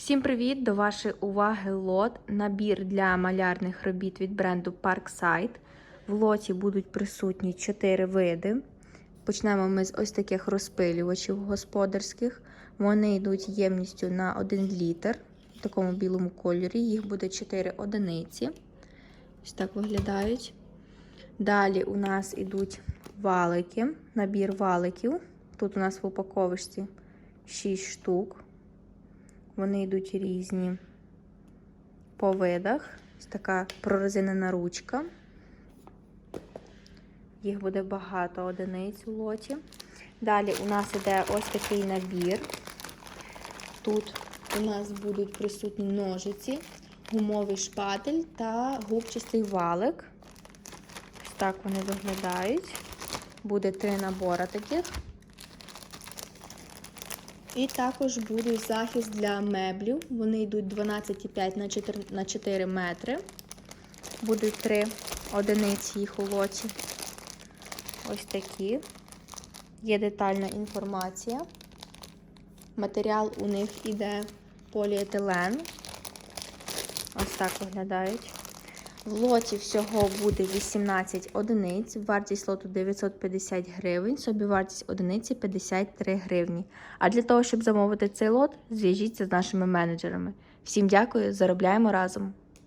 Всім привіт! До вашої уваги лот набір для малярних робіт від бренду Parkside. В лоті будуть присутні 4 види. Почнемо ми з ось таких розпилювачів господарських. Вони йдуть ємністю на 1 літр в такому білому кольорі. Їх буде 4 одиниці. Ось так виглядають. Далі у нас йдуть валики, набір валиків. Тут у нас в упаковочці 6 штук. Вони йдуть різні по видах. Ось така прорезинена ручка. Їх буде багато одиниць у лоті. Далі у нас іде ось такий набір. Тут у нас будуть присутні ножиці, гумовий шпатель та губчастий валик. Ось так вони виглядають. Буде три набори таких. І також буде захист для меблів. Вони йдуть 12,5 на 4, на 4 метри. Будуть три одиниці їх у лоті. Ось такі. Є детальна інформація. Матеріал у них іде поліетилен. Ось так виглядають. В лоті всього буде 18 одиниць, вартість лоту 950 гривень, собівартість одиниці 53 гривні. А для того, щоб замовити цей лот, зв'яжіться з нашими менеджерами. Всім дякую, заробляємо разом!